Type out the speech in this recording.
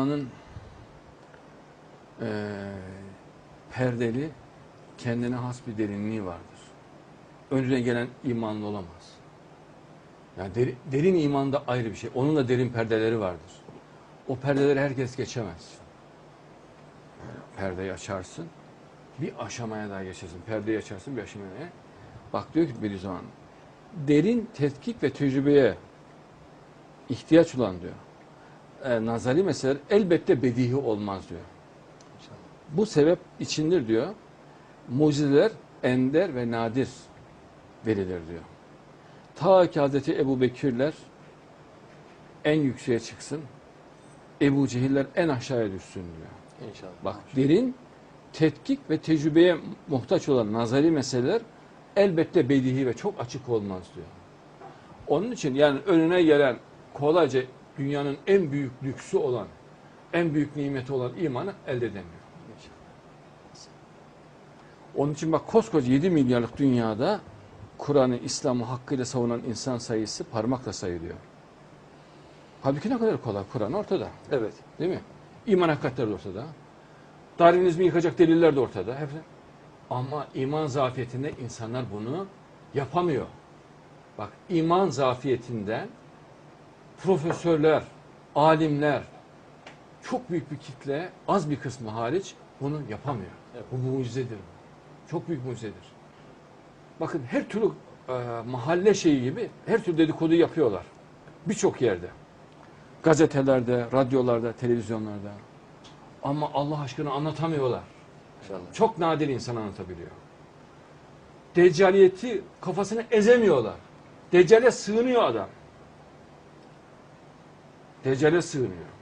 İmanın eee, perdeli, kendine has bir derinliği vardır. Önceden gelen imanlı olamaz. Yani deri- derin iman da ayrı bir şey. Onun da derin perdeleri vardır. O perdeleri herkes geçemez. Perdeyi açarsın, bir aşamaya daha geçersin. Perdeyi açarsın bir aşamaya. Bak diyor ki Bediüzzaman, derin tetkik ve tecrübeye ihtiyaç olan diyor. E, nazari meseleler elbette bedihi olmaz diyor. Bu sebep içindir diyor. Mucizeler ender ve nadir verilir diyor. Ta ki Hazreti Ebu Bekirler en yükseğe çıksın, Ebu Cehiller en aşağıya düşsün diyor. İnşallah. Bak derin, tetkik ve tecrübeye muhtaç olan nazari meseleler elbette bedihi ve çok açık olmaz diyor. Onun için yani önüne gelen kolayca dünyanın en büyük lüksü olan, en büyük nimeti olan imanı elde edemiyor. Onun için bak koskoca 7 milyarlık dünyada Kur'an'ı, İslam'ı hakkıyla savunan insan sayısı parmakla sayılıyor. Halbuki ne kadar kolay Kur'an ortada. Evet. Değil mi? İman hakikatleri de ortada. Darwinizmi yıkacak deliller de ortada. Hepsi. Ama iman zafiyetinde insanlar bunu yapamıyor. Bak iman zafiyetinden profesörler, alimler, çok büyük bir kitle, az bir kısmı hariç bunu yapamıyor. Evet. Bu mucizedir. Çok büyük mucizedir. Bakın her türlü e, mahalle şeyi gibi her türlü dedikodu yapıyorlar. Birçok yerde. Gazetelerde, radyolarda, televizyonlarda. Ama Allah aşkına anlatamıyorlar. İnşallah. Çok nadir insan anlatabiliyor. Deccaliyeti kafasını ezemiyorlar. Deccale sığınıyor adam. Deccale sığınıyor.